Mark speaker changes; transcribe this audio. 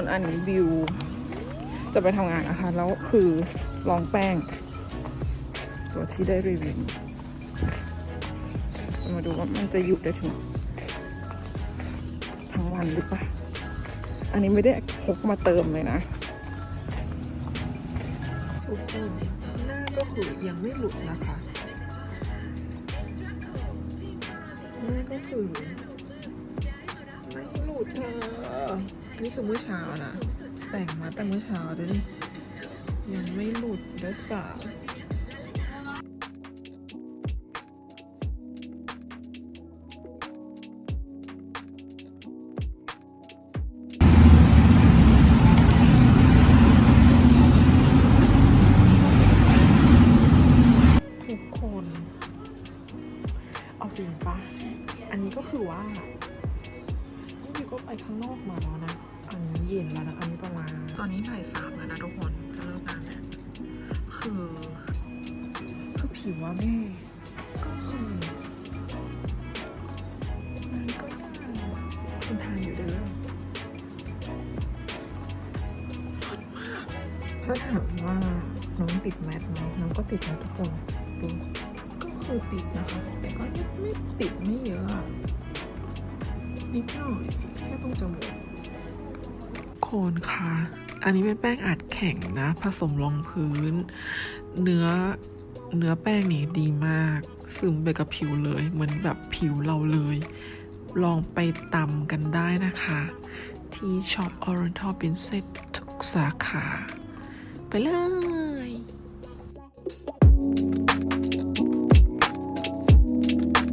Speaker 1: นอันนี้บิว จะไปทำงานนะคะ แล้วคือลองแป้ง ตัวที่ได้รีวิวจะมาดูว่ามันจะอยู่ได้ถึง ทั้งวันหรือเปล่า อันนี้ไม่ได้พกมาเติมเลยนะทุกคนหน้าก็คือยังไม่หลุดนะคะหน้าก็คือไม่หลุดเธอ นนี้คือเมื่อเช้านะ แต่งมาแต่เมื่อเช้าด้วยนี่ยังไม่หลุดด้วยสาวทุกคนเอาจริงปะอันนี้ก็คือว่า ไปข้างนอกมาแล้วนะ อันนี้เย็นแล้วนะ อันนี้ประมาณ ตอนนี้บ่ายสามแล้วนะทุกคน จะเลิกงานแล้ว คือ คือผิวว่าแม่ก็คือมันก็คุณทานอยู่เด้อฮอตมากถ้าถามว่าน้องติดแมสไหมน้องก็ติดนะทุกคนดูก็คือติดนะคะ แต่ก็ไม่ไม่ติดไม่เยอะอะ นิดหน่อยแค่ตรงจมูกโคนค่ะ อันนี้เป็นแป้งอัดแข็งนะ ผสมรองพื้น เนื้อเนื้อแป้งนี่ดีมาก ซึมไปกับผิวเลย เหมือนแบบผิวเราเลย ลองไปตำกันได้นะคะ ที่ช็อป Oriental Princess ทุกสาขา ไปเลย